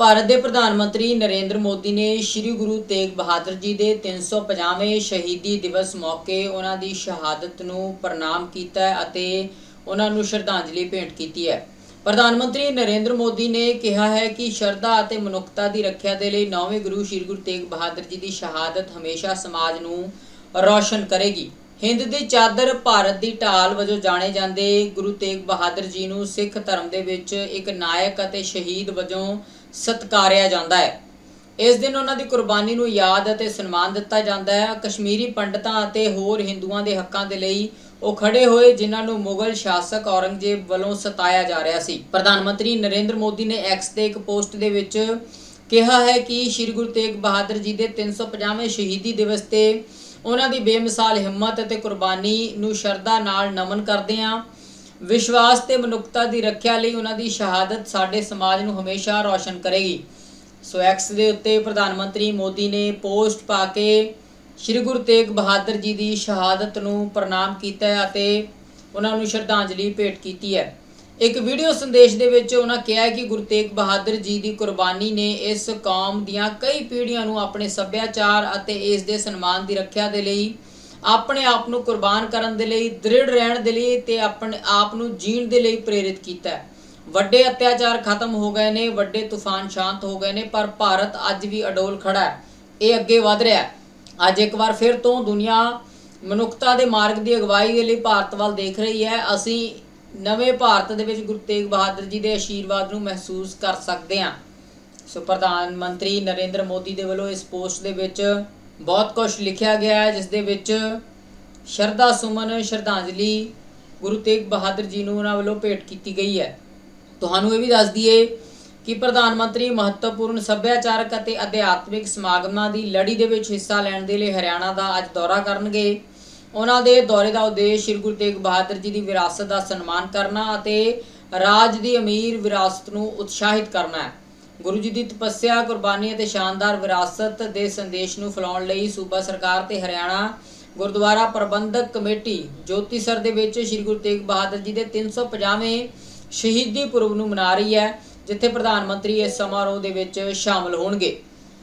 ਭਾਰਤ ਦੇ ਪ੍ਰਧਾਨ ਮੰਤਰੀ ਨਰਿੰਦਰ ਮੋਦੀ ਨੇ ਸ੍ਰੀ ਗੁਰੂ ਤੇਗ ਬਹਾਦਰ ਜੀ ਦੇ 350ਵੇਂ ਸ਼ਹੀਦੀ ਦਿਵਸ ਮੌਕੇ ਉਹਨਾਂ ਦੀ ਸ਼ਹਾਦਤ ਨੂੰ ਪ੍ਰਣਾਮ ਕੀਤਾ ਅਤੇ ਉਹਨਾਂ ਨੂੰ ਸ਼ਰਧਾਂਜਲੀ ਭੇਂਟ ਕੀਤੀ ਹੈ। ਪ੍ਰਧਾਨ ਮੰਤਰੀ ਨਰਿੰਦਰ ਮੋਦੀ ਨੇ ਕਿਹਾ ਹੈ ਕਿ ਸ਼ਰਧਾ ਅਤੇ ਮਨੁੱਖਤਾ ਦੀ ਰੱਖਿਆ ਦੇ ਲਈ ਨੌਵੇਂ ਗੁਰੂ ਸ੍ਰੀ ਗੁਰੂ ਤੇਗ ਬਹਾਦਰ ਜੀ ਦੀ ਸ਼ਹਾਦਤ ਹਮੇਸ਼ਾ ਸਮਾਜ ਨੂੰ ਰੌਸ਼ਨ ਕਰੇਗੀ। ਹਿੰਦ ਦੀ ਚਾਦਰ ਭਾਰਤ ਦੀ ਢਾਲ ਵਜੋਂ ਜਾਣੇ ਜਾਂਦੇ ਗੁਰੂ ਤੇਗ ਬਹਾਦਰ ਜੀ ਨੂੰ ਸਿੱਖ ਧਰਮ ਦੇ ਵਿੱਚ ਇੱਕ ਨਾਇਕ ਅਤੇ ਸ਼ਹੀਦ ਵਜੋਂ ਸਤਿਕਾਰਿਆ ਜਾਂਦਾ ਹੈ। ਇਸ ਦਿਨ ਉਹਨਾਂ ਦੀ ਕੁਰਬਾਨੀ ਨੂੰ ਯਾਦ ਅਤੇ ਸਨਮਾਨ ਦਿੱਤਾ ਜਾਂਦਾ ਹੈ। ਕਸ਼ਮੀਰੀ ਪੰਡਤਾਂ ਅਤੇ ਹੋਰ ਹਿੰਦੂਆਂ ਦੇ ਹੱਕਾਂ ਦੇ ਲਈ ਉਹ ਖੜੇ ਹੋਏ, ਜਿਨ੍ਹਾਂ ਨੂੰ ਮੁਗਲ ਸ਼ਾਸਕ ਔਰੰਗਜ਼ੇਬ ਵੱਲੋਂ ਸਤਾਇਆ ਜਾ ਰਿਹਾ ਸੀ। ਪ੍ਰਧਾਨ ਮੰਤਰੀ ਨਰਿੰਦਰ ਮੋਦੀ ਨੇ ਐਕਸ ਤੇ ਇੱਕ ਪੋਸਟ ਦੇ ਵਿੱਚ ਕਿਹਾ ਹੈ ਕਿ ਸ੍ਰੀ ਗੁਰੂ ਤੇਗ ਬਹਾਦਰ ਜੀ ਦੇ 350ਵੇਂ ਸ਼ਹੀਦੀ ਦਿਵਸ ਤੇ ਉਹਨਾਂ ਦੀ ਬੇਮਿਸਾਲ ਹਿੰਮਤ ਅਤੇ ਕੁਰਬਾਨੀ ਨੂੰ ਸ਼ਰਧਾ ਨਾਲ ਨਮਨ ਕਰਦੇ ਹਾਂ। ਵਿਸ਼ਵਾਸ ਤੇ ਮਨੁੱਖਤਾ ਦੀ ਰੱਖਿਆ ਲਈ ਉਹਨਾਂ ਦੀ ਸ਼ਹਾਦਤ ਸਾਡੇ ਸਮਾਜ ਨੂੰ ਹਮੇਸ਼ਾ ਰੌਸ਼ਨ ਕਰੇਗੀ। ਸੋ ਐਕਸ ਦੇ ਉੱਤੇ ਪ੍ਰਧਾਨ ਮੰਤਰੀ ਮੋਦੀ ਨੇ ਪੋਸਟ ਪਾ ਕੇ ਸ੍ਰੀ ਗੁਰੂ ਤੇਗ ਬਹਾਦਰ ਜੀ ਦੀ ਸ਼ਹਾਦਤ ਨੂੰ ਪ੍ਰਣਾਮ ਕੀਤਾ ਅਤੇ ਉਹਨਾਂ ਨੂੰ ਸ਼ਰਧਾਂਜਲੀ ਭੇਟ ਕੀਤੀ ਹੈ। ਇੱਕ ਵੀਡੀਓ ਸੰਦੇਸ਼ ਦੇ ਵਿੱਚ ਉਹਨਾਂ ਕਿਹਾ ਕਿ ਗੁਰੂ ਤੇਗ ਬਹਾਦਰ ਜੀ ਦੀ ਕੁਰਬਾਨੀ ਨੇ ਇਸ ਕੌਮ ਦੀਆਂ ਕਈ ਪੀੜ੍ਹੀਆਂ ਨੂੰ ਆਪਣੇ ਸੱਭਿਆਚਾਰ ਅਤੇ ਇਸ ਦੇ ਸਨਮਾਨ ਦੀ ਰੱਖਿਆ ਦੇ ਲਈ, ਆਪਣੇ ਆਪ ਨੂੰ ਕੁਰਬਾਨ ਕਰਨ ਦੇ ਲਈ, ਦ੍ਰਿੜ ਰਹਿਣ ਦੇ ਲਈ ਤੇ ਆਪਣੇ ਆਪ ਨੂੰ ਜੀਣ ਦੇ ਲਈ ਪ੍ਰੇਰਿਤ ਕੀਤਾ ਹੈ। ਵੱਡੇ ਅਤਿਆਚਾਰ ਖਤਮ ਹੋ ਗਏ ਨੇ, ਵੱਡੇ ਤੂਫਾਨ ਸ਼ਾਂਤ ਹੋ ਗਏ ਨੇ, ਪਰ ਭਾਰਤ ਅੱਜ ਵੀ ਅਡੋਲ ਖੜਾ ਹੈ। ਇਹ ਅੱਗੇ ਵਧ ਰਿਹਾ ਹੈ। ਅੱਜ ਇੱਕ ਵਾਰ ਫਿਰ ਤੋਂ ਦੁਨੀਆ ਮਨੁੱਖਤਾ ਦੇ ਮਾਰਗ ਦੀ ਅਗਵਾਈ ਦੇ ਲਈ ਭਾਰਤ ਵੱਲ ਦੇਖ ਰਹੀ ਹੈ। ਅਸੀਂ ਨਵੇਂ ਭਾਰਤ ਦੇ ਵਿੱਚ ਗੁਰੂ ਤੇਗ ਬਹਾਦਰ ਜੀ ਦੇ ਆਸ਼ੀਰਵਾਦ ਨੂੰ ਮਹਿਸੂਸ ਕਰ ਸਕਦੇ ਹਾਂ। ਸੋ ਪ੍ਰਧਾਨ ਮੰਤਰੀ ਨਰਿੰਦਰ ਮੋਦੀ ਦੇ ਵੱਲੋਂ ਇਸ ਪੋਸਟ ਦੇ ਵਿੱਚ ਬਹੁਤ ਕੁਝ ਲਿਖਿਆ ਗਿਆ ਹੈ, ਜਿਸ ਦੇ ਵਿੱਚ ਸ਼ਰਧਾ ਸੁਮਨ, ਸ਼ਰਧਾਂਜਲੀ ਗੁਰੂ ਤੇਗ ਬਹਾਦਰ ਜੀ ਨੂੰ ਉਹਨਾਂ ਵੱਲੋਂ ਭੇਟ ਕੀਤੀ ਗਈ ਹੈ। ਤੁਹਾਨੂੰ ਇਹ ਵੀ ਦੱਸ ਦਈਏ ਕਿ ਪ੍ਰਧਾਨ ਮੰਤਰੀ ਮਹੱਤਵਪੂਰਨ ਸੱਭਿਆਚਾਰਕ ਅਤੇ ਅਧਿਆਤਮਿਕ ਸਮਾਗਮਾਂ ਦੀ ਲੜੀ ਦੇ ਵਿੱਚ ਹਿੱਸਾ ਲੈਣ ਦੇ ਲਈ ਹਰਿਆਣਾ ਦਾ ਅੱਜ ਦੌਰਾ ਕਰਨਗੇ। ਉਹਨਾਂ ਦੇ ਦੌਰੇ ਦਾ ਉਦੇਸ਼ ਸ੍ਰੀ ਗੁਰੂ ਤੇਗ ਬਹਾਦਰ ਜੀ ਦੀ ਵਿਰਾਸਤ ਦਾ ਸਨਮਾਨ ਕਰਨਾ ਅਤੇ ਰਾਜ ਦੀ ਅਮੀਰ ਵਿਰਾਸਤ ਨੂੰ ਉਤਸ਼ਾਹਿਤ ਕਰਨਾ ਹੈ। ਗੁਰੂ ਜੀ ਦੀ ਤਪੱਸਿਆ, ਕੁਰਬਾਨੀ ਅਤੇ ਸ਼ਾਨਦਾਰ ਵਿਰਾਸਤ ਦੇ ਸੰਦੇਸ਼ ਨੂੰ ਫੈਲਾਉਣ ਲਈ ਸੂਬਾ ਸਰਕਾਰ ਤੇ ਹਰਿਆਣਾ ਗੁਰਦੁਆਰਾ ਪ੍ਰਬੰਧਕ ਕਮੇਟੀ ਜੋਤੀਸਰ ਦੇ ਵਿੱਚ ਸ੍ਰੀ ਗੁਰੂ ਤੇਗ ਬਹਾਦਰ ਜੀ ਦੇ 350ਵੇਂ ਸ਼ਹੀਦੀ ਪੁਰਬ ਨੂੰ ਮਨਾ ਰਹੀ ਹੈ, ਜਿੱਥੇ ਪ੍ਰਧਾਨ ਮੰਤਰੀ ਇਸ ਸਮਾਰੋਹ ਦੇ ਵਿੱਚ ਸ਼ਾਮਲ ਹੋਣਗੇ।